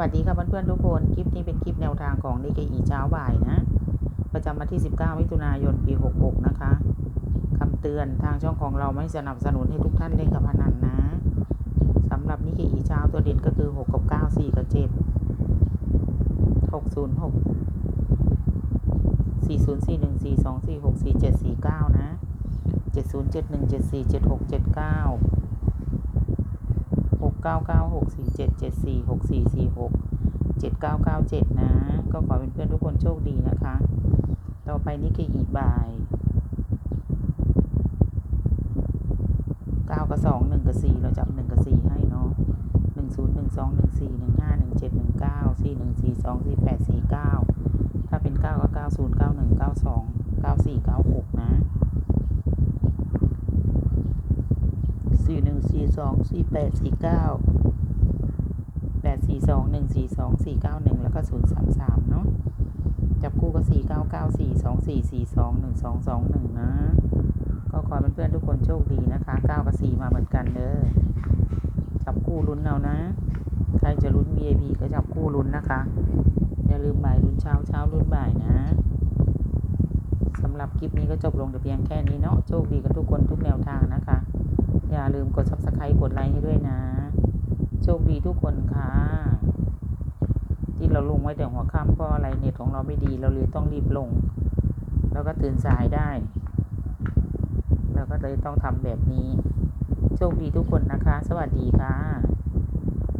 วัสดีค่ะเพื่อนๆทุกคน คลิปนี้เป็นคลิปแนวทางของ DKE เช้าบ่ายนะ ประจำวันที่ 19 มิถุนายน ปี 66 นะคะคำเตือนทางช่องของเราไม่สนับสนุนให้ทุกท่านเล่นกับพนันนะสำหรับ DKE เช้าตัวเด่นก็คือ 6 กับ 9 4 กับ 7 606 4041 42 46 47 49 นะ 7071 74 76 79 หกเก้าเก้าหกสี่เจ็ดเจ็ดสี่หกสี่สี่หกเจ็ดเก้าเก้าเจ็ดนะ ก็ขอเป็นเพื่อนทุกคนโชคดีนะคะ ต่อไปนี่คืออีบ่ายเก้ากับสองหนึ่งกับสี่เราจับหนึ่งกับสี่ให้เนาะหนึ่งศูนย์หนึ่งสองหนึ่งสี่หนึ่งห้าหนึ่งเจ็ดหนึ่งเก้าสี่หนึ่งสี่สองสี่แปดสี่เก้าถ้าเป็นเก้าก็เก้าศูนย์เก้าหนึ่งเก้าสองเก้าสี่เก้าหกนะ สี่สองสี่แปดสี่เก้าแปดสี่สองหนึ่งสี่สองสี่เก้าหนึ่งแล้วก็ศูนย์สามสามเนาะจับคู่ก็สี่เก้าเก้าสี่สองสี่สี่สองหนึ่งสองสองหนึ่งนะ ก็ขอเป็นเพื่อนๆทุกคนโชคดีนะคะเก้ากับสี่มาเหมือนกันเด้อจับคู่ลุ้นเอานะ ใครจะลุ้น VIP ก็จับคู่ลุ้นนะคะ อย่าลืมบ่ายลุ้นเช้าเช้าลุ้นบ่ายนะสำหรับคลิปนี้ก็จบลงแต่เพียงแค่นี้เนาะโชคดีกันทุกคนทุกแนวทางนะคะ อย่าลืมกด ใครกดไลค์ให้ด้วยนะ โชคดีทุกคนค่ะ ที่เราลงไว้แต่หัวค่ำเพราะอะไรเน็ตของเราไม่ดี เราเลยต้องรีบลง แล้วก็ตื่นสายได้เราก็เลยต้องทำแบบนี้ โชคดีทุกคนนะคะ สวัสดีค่ะ